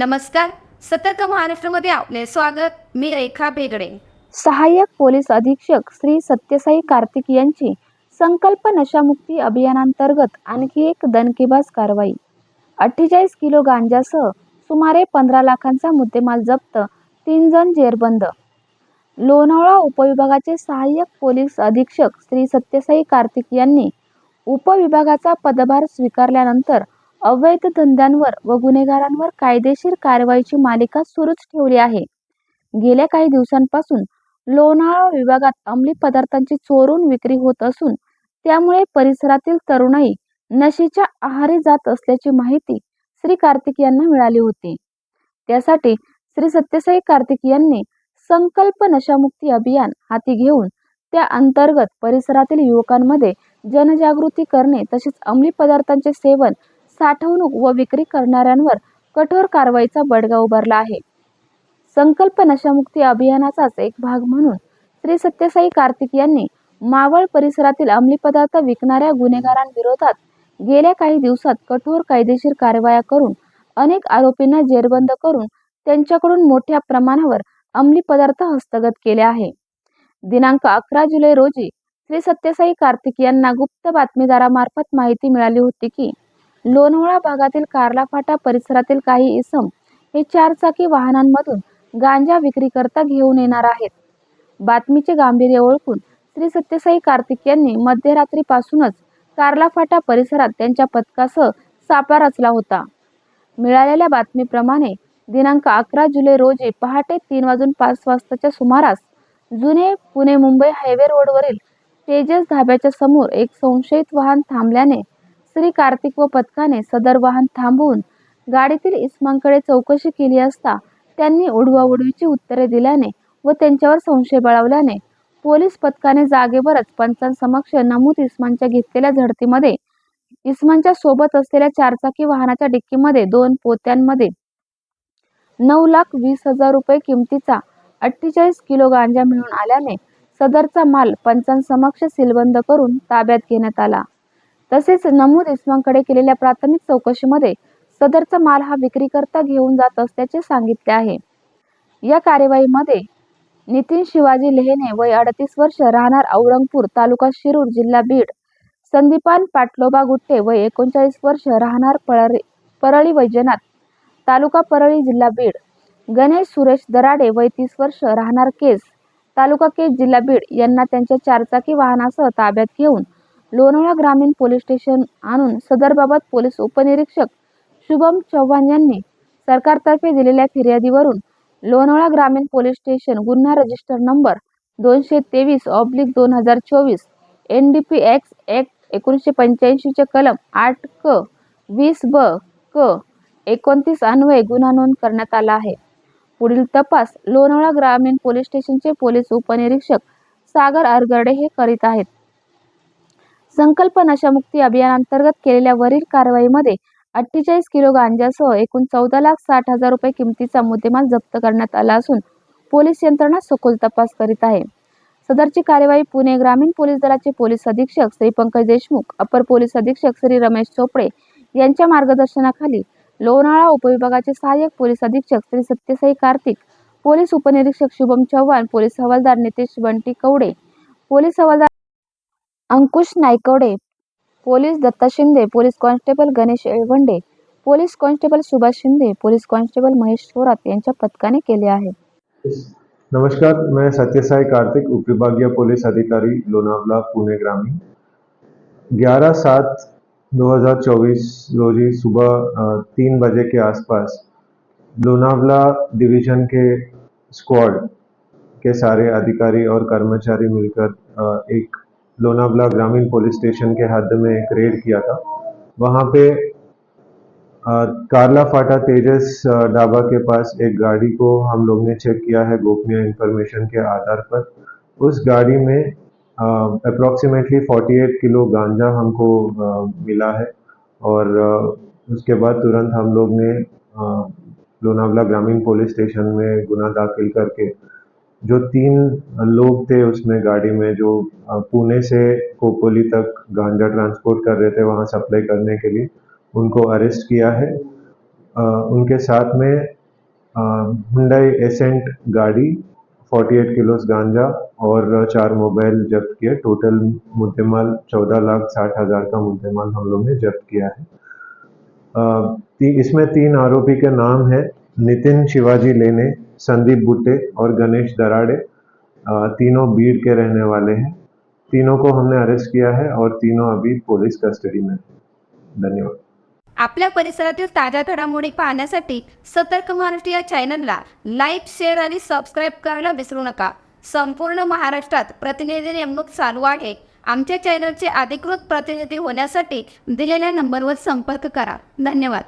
नमस्कार. सतर्क महाराष्ट्रामध्ये आपले स्वागत. मी रेखा बेगडे सहाय्यक पोलीस अधीक्षक श्री सत्यसाई कार्तिक यांची संकल्प नशामुक्ती अभियानांतर्गत आणखी एक दणकेबाज कारवाई. अठ्ठेचाळीस किलो गांजासह सुमारे पंधरा लाखांचा मुद्देमाल जप्त तीन जण जेरबंद. लोणावळा उपविभागाचे सहाय्यक पोलीस अधीक्षक श्री सत्यसाई कार्तिक यांनी उपविभागाचा पदभार स्वीकारल्यानंतर अवैध धंद्यांवर व गुन्हेगारांवर कायदेशीर कारवाईची मालिका सुरूच ठेवली आहे. गेल्या काही दिवसांपासून लोणावळा विभागात अंमली पदार्थांची चोरून विक्री होत असून त्यामुळे परिसरातील तरुणाई नशेच्या आहारी जात असल्याची माहिती श्री कार्तिक यांना मिळाली होती. त्यासाठी श्री सत्यसाई कार्तिक यांनी संकल्प नशामुक्ती अभियान हाती घेऊन त्या अंतर्गत परिसरातील युवकांमध्ये जनजागृती करणे तसेच अंमली पदार्थांचे सेवन साठवणूक व विक्री करणाऱ्यांवर कठोर कारवाईचा बडगा उभारला आहे. संकल्प नशामुक्ती अभियानाचाच एक भाग म्हणून श्री सत्यसाई कार्तिक यांनी मावळ परिसरातील अंमली पदार्थ विकणाऱ्या गुन्हेगारांविरोधात गेल्या काही दिवसात कठोर कायदेशीर कारवाया करून अनेक आरोपींना जेरबंद करून त्यांच्याकडून मोठ्या प्रमाणावर अंमली पदार्थ हस्तगत केले आहे. दिनांक अकरा जुलै रोजी श्री सत्यसाई कार्तिक यांना गुप्त बातमीदारामार्फत माहिती मिळाली होती की लोणावळा भागातील कार्ला फाटा परिसरातील काही इसम हे चारचाकी वाहनांमधून गांजा विक्रीकरता घेऊन येणार आहेत. बातमीचे गांभीर्य ओळखून श्री सत्यसाई कार्तिक यांनी मध्यरात्रीपासूनच कार्ला फाटा परिसरात त्यांच्या पथकासह सापळा रचला होता. मिळालेल्या बातमीप्रमाणे दिनांक अकरा जुलै रोजी पहाटे तीन वाजून पाच वाजताच्या सुमारास जुने पुणे मुंबई हायवे रोडवरील तेजस धाब्याच्या समोर एक संशयित वाहन थांबल्याने श्री कार्तिक व पथकाने सदर वाहन थांबवून गाडीतील इस्मांकडे चौकशी केली असता त्यांनी उडवाउडवीची उत्तरे दिल्याने व त्यांच्यावर संशय बळावल्याने पोलीस पथकाने जागेवरच पंचांसमक्ष नमूद इस्मांच्या घेतलेल्या झडतीमध्ये इस्मांच्या सोबत असलेल्या चारचाकी वाहनाच्या डिक्कीमध्ये दोन पोत्यांमध्ये नऊ लाख वीस हजार रुपये किमतीचा अठ्ठेचाळीस किलो गांजा मिळून आल्याने सदरचा माल पंचांसमक्ष सीलबंद करून ताब्यात घेण्यात आला. तसेच नमूद इस्मांकडे केलेल्या प्राथमिक चौकशीमध्ये सदरचा माल हा विक्रीकरता घेऊन जात असल्याचे सांगितले आहे. या कार्यवाहीमध्ये नितीन शिवाजी लेहने वय अडतीस वर्ष राहणार औरंगपूर तालुका शिरूर जिल्हा बीड. संदीपान पाटलोबा गुट्टे वय एकोणचाळीस वर्ष राहणार परळी परळी वैजनाथ तालुका परळी जिल्हा बीड. गणेश सुरेश दराडे वय तीस वर्ष राहणार केस तालुका केस जिल्हा बीड. यांना त्यांच्या चारचाकी वाहनासह ताब्यात घेऊन लोणावळा ग्रामीण पोलीस स्टेशन आणून सदरबाबत पोलीस उपनिरीक्षक शुभम चव्हाण यांनी सरकारतर्फे दिलेल्या फिर्यादीवरून लोणावळा ग्रामीण पोलीस स्टेशन गुन्हा रजिस्टर नंबर दोनशे तेवीस ऑब्लिक दोन हजार चोवीस N D P S act एकोणीसशे पंच्याऐंशीचे कलम आठ क वीस ब क एकोणतीस अन्वये गुन्हा नोंद करण्यात आला आहे. पुढील तपास लोणावळा ग्रामीण पोलीस स्टेशनचे पोलीस उपनिरीक्षक सागर अरगर्डे हे करीत आहेत. संकल्प नशामुक्ती अभियानांतर्गत केलेल्या वरील कारवाईमध्ये अठ्ठेचाळीस किलो गांजासह एकूण चौदा लाख साठ हजार रुपये किमतीचा मुद्देमाल जप्त करण्यात आला असून पोलीस यंत्रणा सखोल तपास करीत आहे. सदरची कार्यवाही पुणे ग्रामीण पोलीस दलाचे पोलीस अधीक्षक श्री पंकज देशमुख अपर पोलीस अधीक्षक श्री रमेश चोपडे यांच्या मार्गदर्शनाखाली लोणाळा उपविभागाचे सहाय्यक पोलीस अधीक्षक श्री सत्यसाई कार्तिक पोलीस उपनिरीक्षक शुभम चव्हाण पोलीस हवालदार नितेश बंटी कवडे पोलीस हवालदार Ankush Naikwade police Datta Shinde police constable Ganesh Yelwande police constable Subhash Shinde police constable Mahesh Thorat यांच्या पथकाने केले आहे. नमस्कार मैं सत्यसाई कार्तिक उपविभागीय पुलिस अधिकारी लोनावला पुणे ग्रामीण. 11 सात 2024 रोजी सुबह तीन बजे के आसपास लोनावला डिवीजन के स्क्वाड के सारे अधिकारी और कर्मचारी मिलकर एक लोनावला ग्रामीण पुलिस स्टेशन के हद में एक रेड किया था। वहाँ पे कार्ला फाटा तेजस ढाबा के पास एक गाड़ी को हम लोग ने चेक किया है गोपनीय इंफॉर्मेशन के आधार पर। उस गाड़ी में अप्रोक्सीमेटली 48 किलो गांजा हमको अ, मिला है और अ, उसके बाद तुरंत हम लोग ने लोनावला ग्रामीण पुलिस स्टेशन में गुना दाखिल करके जो तीन लोग थे उसमें गाड़ी में जो पुणे से कोपोली तक गांजा ट्रांसपोर्ट कर रहे थे वहाँ सप्लाई करने के लिए, उनको अरेस्ट किया है। उनके साथ में हुंडई एसेंट गाड़ी 48 किलोस गांजा और चार मोबाइल जब्त किए। टोटल मुद्देमाल चौदह लाख साठ हज़ार का मुद्देमाल हम लोग ने जब्त किया है। इसमें तीन आरोपी के नाम है। नितिन शिवाजी लेने संदीप बुट्टे और गणेश दराड़े तीनों बीड़ के रहने वाले हैं। तीनों को हमने अरेस्ट किया है और तीनों अभी पोलीस कस्टडी में धन्यवाद। आपल्या परिसरातील ताज्या घडामोडी पाहण्यासाठी सतर्क महाराष्ट्र या चॅनलला लाईक शेअर आणि सबस्क्राईब करायला विसरू नका. संपूर्ण महाराष्ट्रात प्रतिनिधी नेमणूक चालू आहे. आमच्या चॅनलचे अधिकृत प्रतिनिधी होण्यासाठी दिलेल्या नंबरवर संपर्क करा. धन्यवाद.